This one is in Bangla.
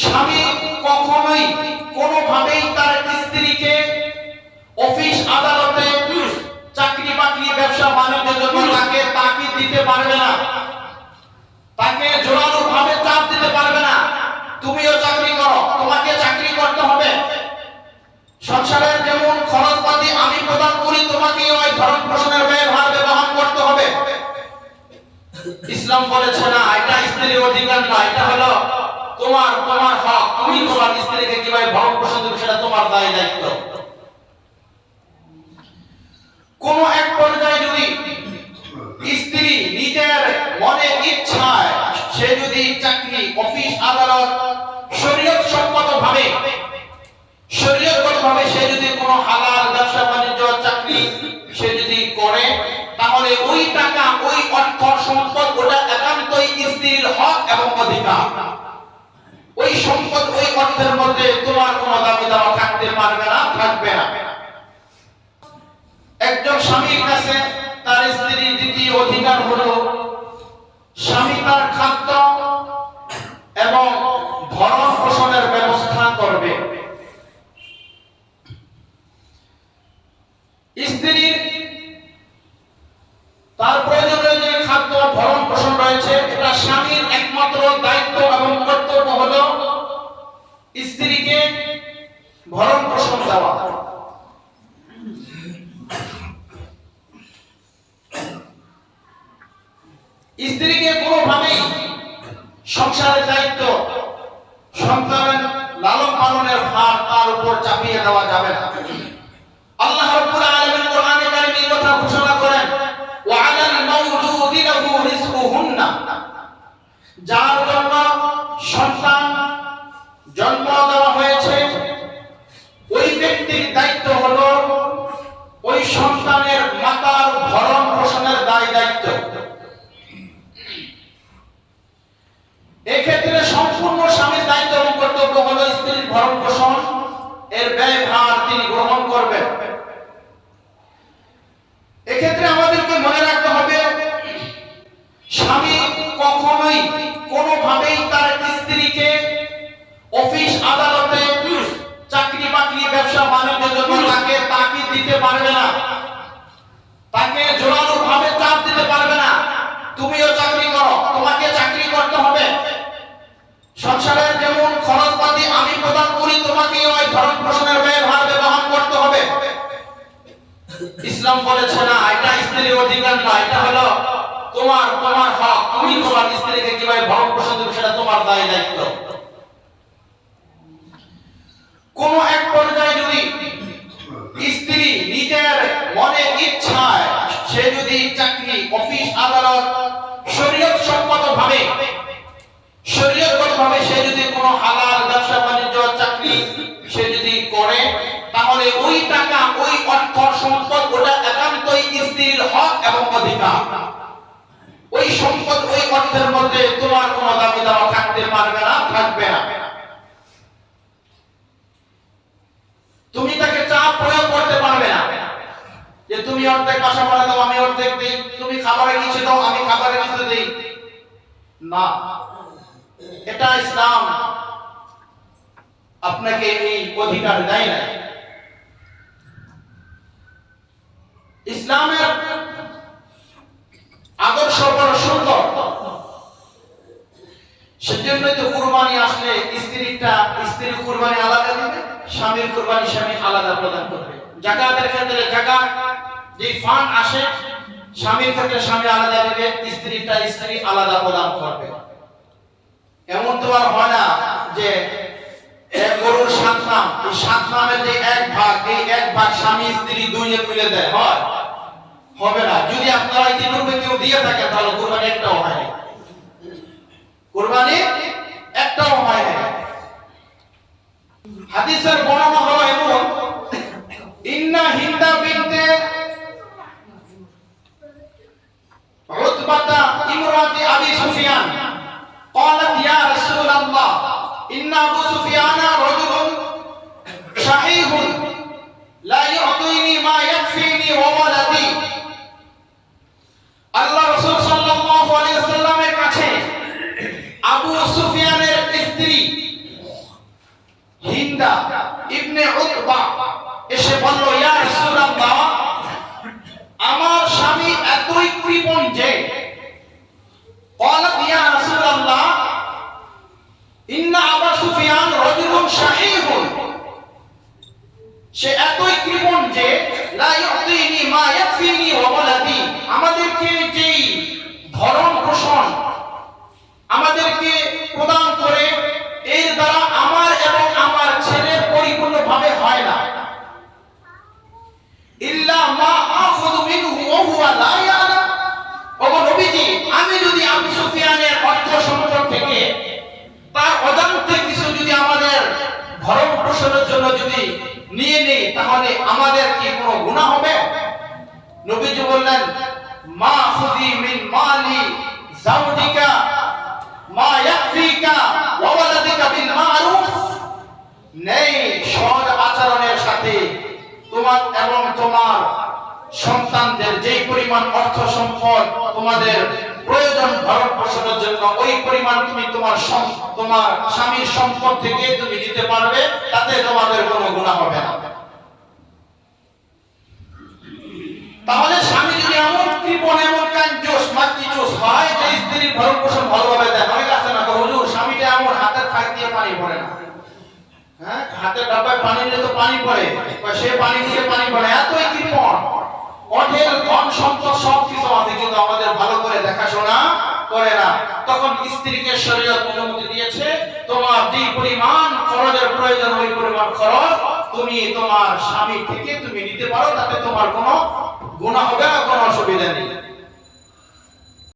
স্বামী কখনোই কোনোভাবেই তার স্ত্রীকে অফিস আদালতে চাকরি বাকরি, ব্যবসা বাণিজ্যের জন্য তাকে তাকিদ দিতে পারবে না। তাকে জোরালো ভাবে চাপ দিতে পারবে না। তুমিও চাকরি করো, তোমাকে চাকরি করতে হবে। সংসারের যেমন খরচপাতি আমি প্রদান করি তোমাকে ওই ধরন পোষণের ব্যয় ভার ব্যবহার করতে হবে। ইসলাম বলেছে না, এটা স্ত্রীর অধিকার না এটা হলো তোমার তোমার হক, তুমি তোমার স্ত্রীকে কীভাবে ভরণ পোষণ দেবে সেটা তোমার দায়, দায়িত্ব। কোন এক পর্যায়ে যদি স্ত্রী নিজের মনের ইচ্ছায়, সে যদি চাকরি, অফিস, আদালত, শরীয়ত সম্মত ভাবে শরীয়তগত ভাবে সে যদি কোনো হালাল ব্যবসা, বাণিজ্য, চাকরি সে যদি করে, তাহলে ওই টাকা, ওই অর্থ, সম্পদ, ওটা একান্তই স্ত্রীর হক এবং অধিকার। ওই সম্পদ ওই অর্থের মধ্যে তোমার কোনো দাবি দাওয়া থাকতে পারবে না, থাকবে না। একজন স্বামীর কাছে তার স্ত্রীর দ্বিতীয় অধিকার হলো স্বামী তার খাদ্য এবং ভরণ পোষণের ব্যবস্থা করবে। স্ত্রীকে ভরণ পোষণ দেওয়া। স্ত্রীকে কোনোভাবেই সংসারের দায়িত্ব সন্তানের লালন পালনের ভার তার উপর চাপিয়ে দেওয়া যাবে না। আল্লাহ রাব্বুল আলামিন কোরআনে কথা ঘোষণা করেন, ওয়া আলাল লাহু রিজকুহুন্না। যার জন্য দায়িত্ব। এক্ষেত্রে সম্পূর্ণ স্বামীর দায়িত্ব এবং কর্তব্য হলো স্ত্রীর ভরণ পোষণ, এর ব্যয় ভার তিনি গ্রহণ করবেন। এক্ষেত্রে আমাদেরকে মনে রাখতে হবে, স্বামী কখনোই কোনোভাবেই তার স্ত্রীকে অফিস, আদালতে চাকরি বাকরি, ব্যবসা বাণিজ্যের জন্য তাকে তাকিদ দিতে পারবে না। তাকে জোরালো ভাবে চাপ দিতে পারবে না। তুমিও চাকরি করো, তোমাকে চাকরি করতে হবে। সংসারের যেমন খরচপাতি আমি প্রদান করি তোমাকে ওই ধরন পোষণের ব্যয় ভার ব্যবহার করতে হবে। ইসলাম বলেছে না, এটা স্ত্রীর অধিকার না, এটা হলো তোমার তোমার হক। তুমি তোমার স্ত্রীকে কীভাবে ভরণ পোষণ দেবে সেটা তোমার দায় দায়িত্ব। কোন চাকরি, অফিস, আদালত, শরীয়ত সম্মত ভাবে শরীয়তগত ভাবে সে যদি কোনো হালাল ব্যবসা বাণিজ্য চাকরি সে যদি করে, তাহলে ওই টাকা, ওই অর্থ, সম্পদ, ওটা একান্তই স্ত্রীর হক এবং অধিকার। ওই সম্পদ, ওই অর্থের মধ্যে তোমার কোনো দাবি দাওয়া থাকতে পারবে না, থাকবে না। তুমি তাকে চাপ প্রয়োগ করতে পারবে যে তুমি অর্ধেক বাসা ভাড়া দাও, আমি অর্ধেক দিই। তুমি খাবারে কিছু দাও, আমি খাবারে কিছু দিই। না। এটা ইসলাম। আপনাকে এই অধিকার দেয় না ইসলামের আদর্শ বড় সুন্দর। সেজন্যই তো কুরবানি আসলে স্ত্রীটা স্ত্রীর কুরবানি আলাদা দিবে, স্বামীর কুরবানি স্বামী আলাদা প্রদান করবে। জাকাতের ক্ষেত্রে জাকাত যে ফান্ড আসে, স্বামীর ক্ষেত্রে স্বামী আলাদা দিবে স্ত্রীটা স্ত্রী আলাদা প্রদান করবে। এমন তো আর হয় না যে এক গরুর সাত নাম, এই সাত নামের যে এক ভাগ, এই এক ভাগ স্বামী স্ত্রী দুইয়ে মিলে দেয়, হয়? হবে না। যদি আপনারা ইতিপূর্বে কেউ দিয়ে থাকেন তাহলে কোরবানি একটাও হয় না কোরবানি একটাও হয় না হাদিসের বর্ণনা হলো ইন্না হিন্দা বিনতে عتبة امرأة أبي سفيان قالت يا رسول الله إن أبو سفيان رجل شحيح لا يعطيني ما يكفيني وولدي আল্লাহ রাসূল সাল্লাল্লাহু আলাইহি ওয়াসাল্লামের কাছে আবু সুফিয়ানের স্ত্রী হিন্দা ইবনে উতবা এসে বলল ইয়া রাসূলুল্লাহ আমার স্বামী এতই কৃপণ যে قالت নবীজি বললেন, মা খুদি মিন মালি জাওজিকা মা ইয়াকফিকা ওয়া ওয়ালাদিকা বিল মারুফ। নেই সৎ আচরণের সাথে তোমার এবং তোমার সন্তানদের যেই পরিমাণ অর্থ সম্পদ তোমাদের প্রয়োজন ভরণ পোষণের জন্য, ওই পরিমাণ তুমি তোমার তোমার স্বামীর সম্পদ থেকে তুমি দিতে পারবে, তাতে তোমাদের কোনো গুণা হবে পানি পড়ে না। হ্যাঁ? হাতের ডাব্বায় পানি নিলে তো পানি পড়ে। বা সে পানি দিয়ে পানি পড়ে। এতই কৃপণ অঢেল ধন সম্পদ সব কিছু আছে, কিন্তু আমাদের ভালো করে দেখাশোনা করে না। তখন স্ত্রীকে শরীয়ত অনুমতি দিয়েছে, তোমার যে পরিমাণ খরচের প্রয়োজন, ওই পরিমাণ খরচ তুমি তোমার স্বামী থেকে তুমি নিতে পারো, তাতে তোমার কোনো গুনাহ হবে না, কোনো অসুবিধা নেই।